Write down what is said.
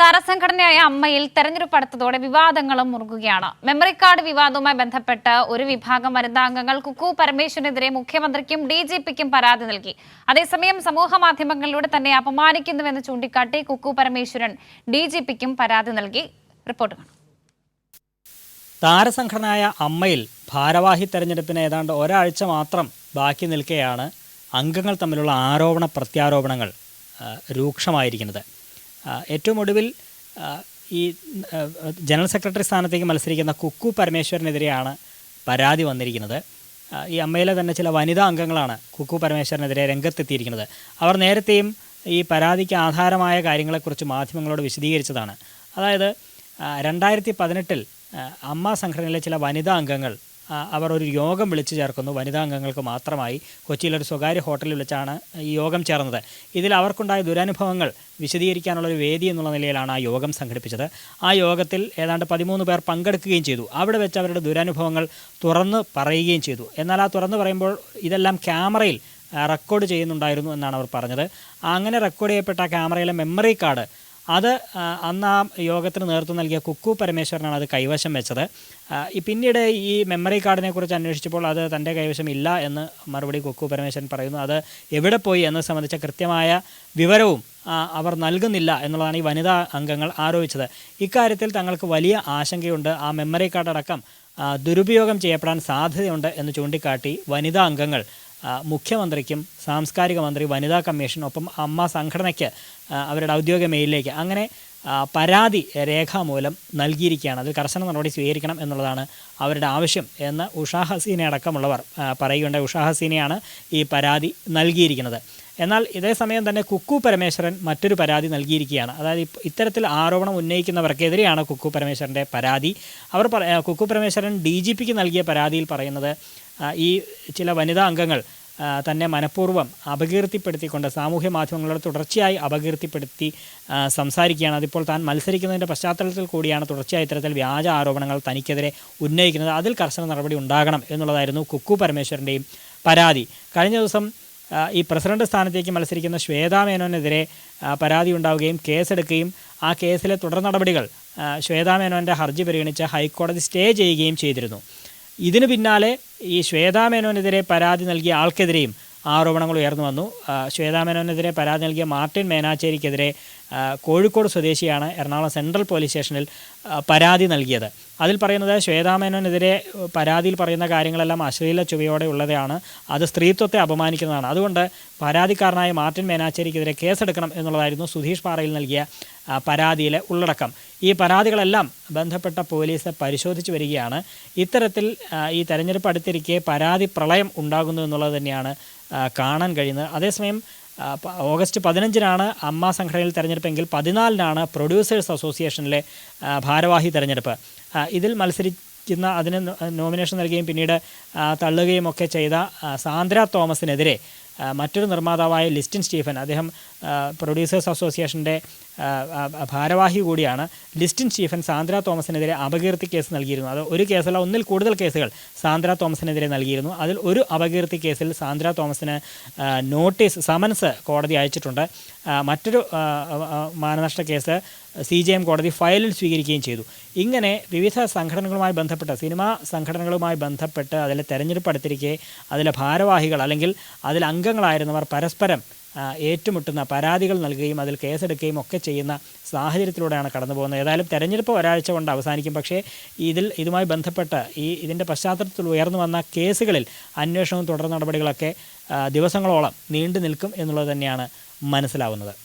താരസംഘടനയായ അമ്മയിൽ തെരഞ്ഞെടുപ്പ് അടുത്തതോടെ വിവാദങ്ങളും മുറുകുകയാണ്. മെമ്മറി കാർഡ് വിവാദവുമായി ബന്ധപ്പെട്ട് ഒരു വിഭാഗം വനിതാംഗങ്ങൾ കുക്കു പരമേശ്വരനെതിരെ മുഖ്യമന്ത്രിക്കും ഡി ജി പിക്കും പരാതി നൽകി. അതേസമയം സമൂഹ മാധ്യമങ്ങളിലൂടെ തന്നെ അപമാനിക്കുന്നുവെന്ന് ചൂണ്ടിക്കാട്ടി കുക്കു പരമേശ്വരൻ ഡി ജി പിക്കും പരാതി നൽകി. റിപ്പോർട്ട് താരസംഘടനയായ അമ്മയിൽ ഭാരവാഹി തെരഞ്ഞെടുപ്പിന് ഏതാണ്ട് ഒരാഴ്ച മാത്രം ബാക്കി നിൽക്കെയാണ് അംഗങ്ങൾ തമ്മിലുള്ള ആരോപണ പ്രത്യാരോപണങ്ങൾ രൂക്ഷമായിരിക്കുന്നത്. ഏറ്റവും ഒടുവിൽ ഈ ജനറൽ സെക്രട്ടറി സ്ഥാനത്തേക്ക് മത്സരിക്കുന്ന കുക്കു പരമേശ്വരനെതിരെയാണ് പരാതി വന്നിരിക്കുന്നത്. ഈ അമ്മയിലെ തന്നെ ചില വനിതാ അംഗങ്ങളാണ് കുക്കു പരമേശ്വരനെതിരെ രംഗത്തെത്തിയിരിക്കുന്നത്. അവർ നേരത്തെയും ഈ പരാതിക്ക് ആധാരമായ കാര്യങ്ങളെക്കുറിച്ച് മാധ്യമങ്ങളോട് വിശദീകരിച്ചതാണ്. അതായത് രണ്ടായിരത്തി പതിനെട്ടിൽ അമ്മ സംഘടനയിലെ ചില വനിതാ അംഗങ്ങൾ അവർ ഒരു യോഗം വിളിച്ചു ചേർക്കുന്നു. വനിതാ അംഗങ്ങൾക്ക് മാത്രമായി. കൊച്ചിയിലൊരു സ്വകാര്യ ഹോട്ടലിൽ വിളിച്ചാണ് ഈ യോഗം ചേർന്നത്. ഇതിൽ അവർക്കുണ്ടായ ദുരനുഭവങ്ങൾ വിശദീകരിക്കാനുള്ള ഒരു വേദി എന്നുള്ള നിലയിലാണ് ആ യോഗം സംഘടിപ്പിച്ചത്. ആ യോഗത്തിൽ ഏതാണ്ട് പതിമൂന്ന് പേർ പങ്കെടുക്കുകയും ചെയ്തു. അവിടെ വെച്ച് അവരുടെ ദുരനുഭവങ്ങൾ തുറന്ന് പറയുകയും ചെയ്തു. എന്നാൽ ആ തുറന്ന് പറയുമ്പോൾ ഇതെല്ലാം ക്യാമറയിൽ റെക്കോർഡ് ചെയ്യുന്നുണ്ടായിരുന്നു എന്നാണ് അവർ പറഞ്ഞത്. അങ്ങനെ റെക്കോർഡ് ചെയ്യപ്പെട്ട ക്യാമറയിലെ മെമ്മറി കാർഡ് അത് അന്ന് ആ യോഗത്തിന് നേതൃത്വം നൽകിയ കുക്കു പരമേശ്വരനാണ് അത് കൈവശം വെച്ചത്. പിന്നീട് ഈ മെമ്മറി കാർഡിനെ കുറിച്ച് അന്വേഷിച്ചപ്പോൾ അത് തന്റെ കൈവശം ഇല്ല എന്ന് മറുപടി കുക്കു പരമേശ്വരൻ പറയുന്നു. അത് എവിടെ പോയി എന്നത് സംബന്ധിച്ച കൃത്യമായ വിവരവും അവർ നൽകുന്നില്ല എന്നുള്ളതാണ് ഈ വനിതാ അംഗങ്ങൾ ആരോപിച്ചത്. ഇക്കാര്യത്തിൽ തങ്ങൾക്ക് വലിയ ആശങ്കയുണ്ട്. ആ മെമ്മറി കാർഡ് അടക്കം ദുരുപയോഗം ചെയ്യപ്പെടാൻ സാധ്യതയുണ്ട് എന്ന് ചൂണ്ടിക്കാട്ടി വനിതാ അംഗങ്ങൾ മുഖ്യമന്ത്രിക്കും സാംസ്കാരിക മന്ത്രി വനിതാ കമ്മീഷൻ ഒപ്പം അമ്മ സംഘടനയ്ക്ക് അവരുടെ ഔദ്യോഗിക മെയിലിലേക്ക് അങ്ങനെ പരാതി രേഖാമൂലം നൽകിയിരിക്കുകയാണ്. അതിൽ കർശന നടപടി സ്വീകരിക്കണം എന്നുള്ളതാണ് അവരുടെ ആവശ്യം എന്ന് ഉഷാ ഹസീനെ അടക്കമുള്ളവർ പറയുകയുണ്ടായി. ഉഷാ ഹസീനെയാണ് ഈ പരാതി നൽകിയിരിക്കുന്നത്. എന്നാൽ ഇതേ സമയം തന്നെ കുക്കു പരമേശ്വരൻ മറ്റൊരു പരാതി നൽകിയിരിക്കുകയാണ്. അതായത് ഇത്തരത്തിൽ ആരോപണം ഉന്നയിക്കുന്നവർക്കെതിരെയാണ് കുക്കു പരമേശ്വരന്റെ പരാതി. അവർ കുക്കു പരമേശ്വരൻ ഡി നൽകിയ പരാതിയിൽ പറയുന്നത് ഈ ചില വനിതാ അംഗങ്ങൾ തന്നെ മനഃപൂർവം അപകീർത്തിപ്പെടുത്തിക്കൊണ്ട് സാമൂഹ്യ മാധ്യമങ്ങളോട് തുടർച്ചയായി അപകീർത്തിപ്പെടുത്തി സംസാരിക്കുകയാണ്. അതിപ്പോൾ താൻ മത്സരിക്കുന്നതിന്റെ പശ്ചാത്തലത്തിൽ കൂടിയാണ് തുടർച്ചയായി ഇത്തരത്തിൽ വ്യാജ ആരോപണങ്ങൾ തനിക്കെതിരെ ഉന്നയിക്കുന്നത്. അതിൽ കർശന നടപടി ഉണ്ടാകണം എന്നുള്ളതായിരുന്നു കുക്കു പരമേശ്വരന്റെയും പരാതി. കഴിഞ്ഞ ദിവസം ഈ പ്രസിഡന്റ് സ്ഥാനത്തേക്ക് മത്സരിക്കുന്ന ശ്വേതാ മേനോനെതിരെ പരാതി ഉണ്ടാവുകയും കേസെടുക്കുകയും ആ കേസിലെ തുടർ നടപടികൾ ശ്വേതാ മേനോന്റെ ഹർജി പരിഗണിച്ച് ഹൈക്കോടതി സ്റ്റേ ചെയ്യുകയും ചെയ്തിരുന്നു. ഇതിനു പിന്നാലെ ഈ ശ്വേതാമേനോനെതിരെ പരാതി നൽകിയ ആൾക്കെതിരെയും ആരോപണങ്ങൾ ഉയർന്നു വന്നു. ശ്വേതാമേനോനെതിരെ ശ്വേതാ മേനോനെതിരെ പരാതി നൽകിയ മാർട്ടിൻ മേനാച്ചേരിക്കെതിരെ കോഴിക്കോട് സ്വദേശിയാണ് എറണാകുളം സെൻട്രൽ പോലീസ് സ്റ്റേഷനിൽ പരാതി നൽകിയത്. അതിൽ പറയുന്നത് ശ്വേതാമേനോനെതിരെ പരാതിയിൽ പറയുന്ന കാര്യങ്ങളെല്ലാം അശ്ലീല ചുവയോടെ ഉള്ളതാണ്. അത് സ്ത്രീത്വത്തെ അപമാനിക്കുന്നതാണ്. അതുകൊണ്ട് പരാതിക്കാരനായ മാർട്ടിൻ മേനാച്ചേരിക്കെതിരെ കേസെടുക്കണം എന്നുള്ളതായിരുന്നു സുധീഷ് പാറയിൽ നൽകിയ പരാതിയിലെ ഉള്ളടക്കം. ഈ പരാതികളെല്ലാം ബന്ധപ്പെട്ട പോലീസ് പരിശോധിച്ചു വരികയാണ്. ഇത്തരത്തിൽ ഈ തെരഞ്ഞെടുപ്പ് അടുത്തിരിക്കെ പരാതി പ്രളയം ഉണ്ടാകുന്നു എന്നുള്ളത് തന്നെയാണ് കാണാൻ കഴിയുന്നത്. അതേസമയം ഓഗസ്റ്റ് പതിനഞ്ചിനാണ് അമ്മ സംഘടനയിൽ തെരഞ്ഞെടുപ്പെങ്കിൽ പതിനാലിനാണ് പ്രൊഡ്യൂസേഴ്സ് അസോസിയേഷനിലെ ഭാരവാഹി തെരഞ്ഞെടുപ്പ്. ഇതിൽ മത്സരിക്കുന്ന അതിന് നോമിനേഷൻ നൽകുകയും പിന്നീട് തള്ളുകയും ഒക്കെ ചെയ്ത സാന്ദ്ര തോമസിനെതിരെ മറ്റൊരു നിർമ്മാതാവായ ലിസ്റ്റിൻ സ്റ്റീഫൻ അദ്ദേഹം പ്രൊഡ്യൂസേഴ്സ് അസോസിയേഷന്റെ ഭാരവാഹി കൂടിയാണ്. ലിസ്റ്റിൻ സ്റ്റീഫൻ സാന്ദ്ര തോമസിനെതിരെ അപകീർത്തി കേസ് നൽകിയിരുന്നു. അത് ഒരു കേസല്ല ഒന്നിൽ കൂടുതൽ കേസുകൾ സാന്ദ്ര തോമസിനെതിരെ നൽകിയിരുന്നു. അതിൽ ഒരു അപകീർത്തി കേസിൽ സാന്ദ്ര തോമസിന് നോട്ടീസ് സമൻസ് കോടതി അയച്ചിട്ടുണ്ട്. മറ്റൊരു മാനനഷ്ട കേസ് സി ജെ എം കോടതി ഫയലിൽ സ്വീകരിക്കുകയും ചെയ്തു. ഇങ്ങനെ വിവിധ സംഘടനകളുമായി ബന്ധപ്പെട്ട സിനിമാ സംഘടനകളുമായി ബന്ധപ്പെട്ട് അതിലെ തെരഞ്ഞെടുപ്പ് അടുത്തിരിക്കെ അതിലെ ഭാരവാഹികൾ അല്ലെങ്കിൽ അതിൽ അംഗങ്ങളായിരുന്നവർ പരസ്പരം ഏറ്റുമുട്ടുന്ന പരാതികൾ നൽകുകയും അതിൽ കേസെടുക്കുകയും ഒക്കെ ചെയ്യുന്ന സാഹചര്യത്തിലൂടെയാണ് കടന്നു പോകുന്നത്. ഏതായാലും തെരഞ്ഞെടുപ്പ് ഒരാഴ്ച കൊണ്ട് അവസാനിക്കും. പക്ഷേ ഇതിൽ ഇതുമായി ബന്ധപ്പെട്ട് ഈ ഇതിന്റെ പശ്ചാത്തലത്തിൽ ഉയർന്നു വന്ന കേസുകളിൽ അന്വേഷണവും തുടർ നടപടികളൊക്കെ ദിവസങ്ങളോളം നീണ്ടു നിൽക്കും എന്നുള്ളത് തന്നെയാണ് മനസ്സിലാവുന്നത്.